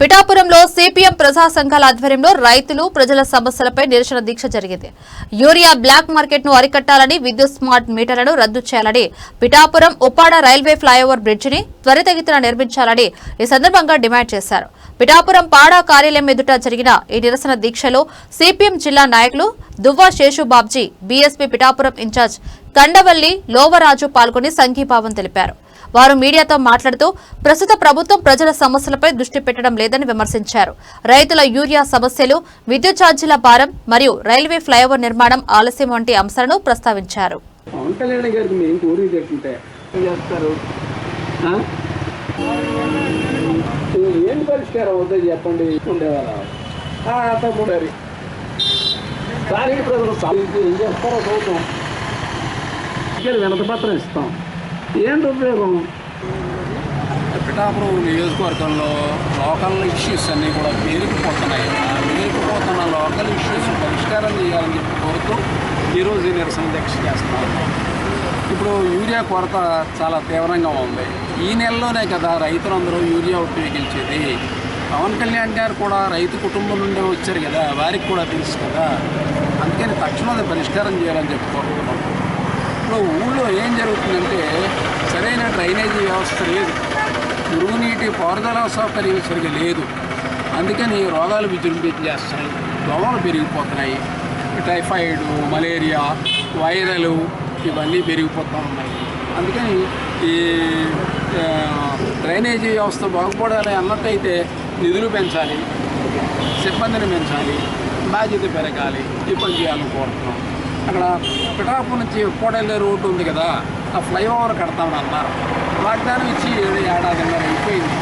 పిఠాపురంలో సిపిఎం ప్రజా సంఘాల ఆధ్వర్యంలో రైతులు ప్రజల సమస్యలపై నిరసన దీక్ష జరిగింది. యూరియా బ్లాక్ మార్కెట్ను అరికట్టాలని విద్యుత్ స్మార్ట్ మీటర్లను రద్దు చేయాలని పిఠాపురం ఉప్పాడ రైల్వే ఫ్లైఓవర్ బ్రిడ్జిని త్వరితగతిన నిర్మించాలని ఈ సందర్భంగా డిమాండ్ చేశారు. పిఠాపురం పాడా కార్యాలయం ఎదుట జరిగిన ఈ నిరసన దీక్షలో సిపిఎం జిల్లా నాయకులు దువ్వా శేషు బాబ్జీ బీఎస్పీ పిఠాపురం ఇన్ఛార్జ్ కండవల్లి లోవరాజు పాల్గొని సంఘీభావం తెలిపారు. వారు మీడియాతో మాట్లాడుతూ ప్రస్తుత ప్రభుత్వం ప్రజల సమస్యలపై దృష్టి పెట్టడం లేదని విమర్శించారు. రైతుల యూరియా సమస్యలు విద్యుత్ ఛార్జీల భారం మరియు రైల్వే ఫ్లైఓవర్ నిర్మాణం ఆలస్యం వంటి అంశాలను ప్రస్తావించారు. ఏం పరిష్కారం అవుతుంది చెప్పండి? ఉండేవాళ్ళ తమ్ముడు అది ప్రజలు ఏం చేస్తారో చూద్దాం. ఇక్కడ వినతపత్రం ఇస్తాం. ఏంటి ఉపయోగం? పిఠాపురం నియోజకవర్గంలో లోకల్ ఇష్యూస్ అన్నీ కూడా పేరుకుపోతున్నాయి. పేరుకుపోతున్న లోకల్ ఇష్యూస్ పరిష్కారం చేయాలని చెప్పి కోరుతూ ఈరోజు ఈ నిరసన దీక్ష చేస్తున్నారు ఇప్పుడు యూరియా కొరత చాలా తీవ్రంగా ఉంది. ఈ నెలలోనే కదా రైతులందరూ యూరియా ఉపయోగించేది. పవన్ కళ్యాణ్ గారు కూడా రైతు కుటుంబం నుండే వచ్చారు కదా వారికి కూడా తెలుసు కదా. అందుకని తక్షణం పరిష్కారం చేయాలని చెప్పి ఇప్పుడు ఊళ్ళో ఏం జరుగుతుందంటే సరైన డ్రైనేజీ వ్యవస్థ లేదు. మురుగునీటి పారుదల సౌకర్యం సరిగా లేదు. అందుకని రోగాలు విజృంభించేస్తున్నాయి దోమలు పెరిగిపోతున్నాయి. టైఫాయిడ్ మలేరియా వైరల్ ఇవన్నీ పెరిగిపోతూ ఉన్నాయి. అందుకని ఈ డ్రైనేజీ వ్యవస్థ బాగుపడాలి అన్నట్టయితే నిధులు పెంచాలి సిబ్బందిని పెంచాలి బాధ్యత పెరగాలి ఈ పని చేయాలని కోరుతున్నాం అక్కడ పిఠాపు నుంచి కోడెల్లే రోడ్డు ఉంది కదా ఆ ఫ్లైఓవర్ కడతామని అన్నారు. వాగ్దానం ఇచ్చి ఏడు ఏడాదిన్నర అయిపోయింది.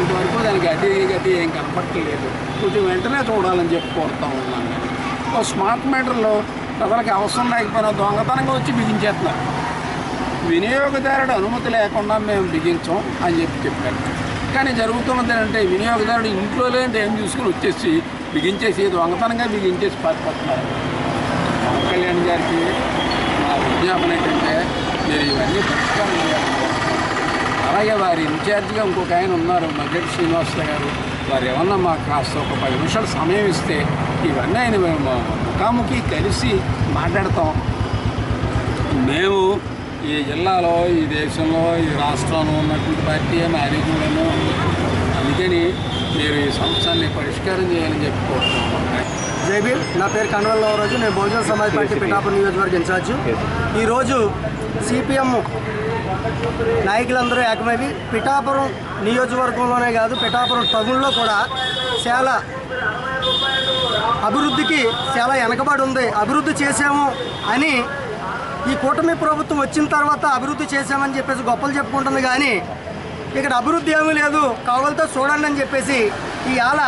ఇంతవరకు దానికి అతి గతి ఏం కనపట్టలేదు కొంచెం వెంటనే చూడాలని చెప్పి కోరుతా ఉన్నాను. నేను ఓ స్మార్ట్ మీటర్లో ప్రజలకు అవసరం లేకపోయినా దొంగతనంగా వచ్చి బిగించేస్తున్నారు. వినియోగదారుడు అనుమతి లేకుండా మేము బిగించాం అని చెప్పి చెప్పారు కానీ జరుగుతున్నది ఏంటంటే వినియోగదారుడు ఇంట్లో లేని టైం చూసుకుని వచ్చేసి బిగించేసి దొంగతనంగా బిగించేసి పారిపోతున్నారు. పవన్ కళ్యాణ్ గారికి నా విజ్ఞాపన ఏంటంటే మీరు ఇవన్నీ పరిష్కారం చేయాలి అలాగే వారి ఇన్ఛార్జిగా ఇంకొక ఆయన ఉన్నారు మగ్గటి శ్రీనివాసరావు గారు. వారు ఏమన్నా మాకు కాస్త ఒక పది నిమిషాలు సమయం ఇస్తే ఇవన్నీ ఆయన మేము ముఖాముఖి కలిసి మాట్లాడతాం. మేము ఈ జిల్లాలో ఈ దేశంలో ఈ రాష్ట్రంలో ఉన్నటువంటి పార్టీ మాది కూడాను అందుకని మీరు ఈ సంవత్సరాన్ని పరిష్కారం చేయాలని చెప్పుకోవచ్చు కోరుతున్నాం జై భీమ్. నా పేరు కన్వల్ రోజు నేను బహుజన సమాజ్ పార్టీ పిఠాపురం నియోజకవర్గ ఇన్ఛార్జ్. ఈరోజు సిపిఎం నాయకులందరూ ఏకమైవి పిఠాపురం నియోజకవర్గంలోనే కాదు పిఠాపురం టౌన్లో కూడా చాలా అభివృద్ధికి చాలా వెనకబడి ఉంది. అభివృద్ధి చేసాము అని ఈ కూటమి ప్రభుత్వం వచ్చిన తర్వాత అభివృద్ధి చేశామని చెప్పేసి గొప్పలు చెప్పుకుంటుంది కానీ ఇక్కడ అభివృద్ధి ఏమీ లేదు. కావాలతో చూడండి అని చెప్పేసి ఈ ఆల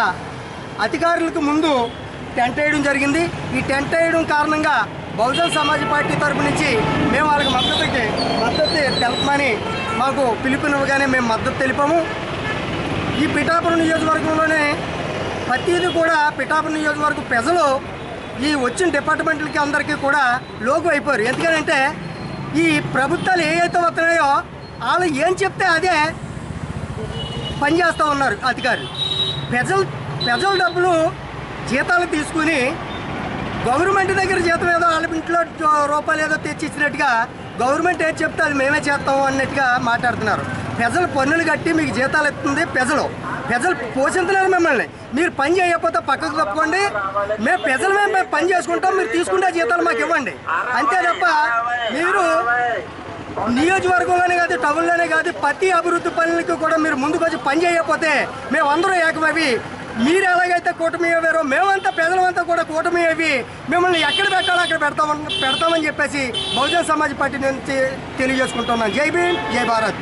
అధికారులకు ముందు టెంట్ వేయడం జరిగింది. ఈ టెంట్ వేయడం కారణంగా బహుజన్ సమాజ్ పార్టీ తరపు నుంచి మేము వాళ్ళకి మద్దతుకి మద్దతు తెలపమని మాకు పిలుపునివ్వగానే మేము మద్దతు తెలిపాము. ఈ పిఠాపురం నియోజకవర్గంలోనే ప్రతిదీ కూడా పిఠాపురం నియోజకవర్గ ప్రజలు ఈ వచ్చిన డిపార్ట్మెంట్లకి అందరికీ కూడా లోగు అయిపోయారు. ఎందుకంటే ఈ ప్రభుత్వాలు ఏ అయితే వస్తున్నాయో వాళ్ళు ఏం చెప్తే అదే పనిచేస్తూ ఉన్నారు అధికారులు. ప్రజలు ప్రజల డబ్బులు జీతాలు తీసుకుని గవర్నమెంట్ దగ్గర జీతం ఏదో వాళ్ళ ఇంట్లో రూపాయలు ఏదో తెచ్చి ఇచ్చినట్టుగా గవర్నమెంట్ ఏది చెప్తే అది మేమే చేస్తాము అన్నట్టుగా మాట్లాడుతున్నారు. ప్రజలు పన్నులు కట్టి మీకు జీతాలు ఇస్తుంది ప్రజలు. ప్రజలు పోషించలేరు మిమ్మల్ని. మీరు పని చేయకపోతే పక్కకు తప్పుకోండి మేము ప్రజలు మేము పని చేసుకుంటాం. మీరు తీసుకుంటే జీతాలు మాకు ఇవ్వండి. అంతే తప్ప మీరు నియోజకవర్గంలోనే కాదు టౌన్లోనే కాదు ప్రతి అభివృద్ధి పనులకి కూడా మీరు ముందుకు వచ్చి పని చేయకపోతే మేము అందరూ ఏకమవి. మీరు ఎలాగైతే కూటమి అయ్యారో మేమంతా ప్రజలమంతా కూడా కూటమి అవి మిమ్మల్ని ఎక్కడ పెట్టాలో అక్కడ పెడతామని పెడతామని చెప్పేసి బహుజన సమాజ్ పార్టీ నుంచి తెలియజేసుకుంటున్నాను జై భీమ్ జై భారత్.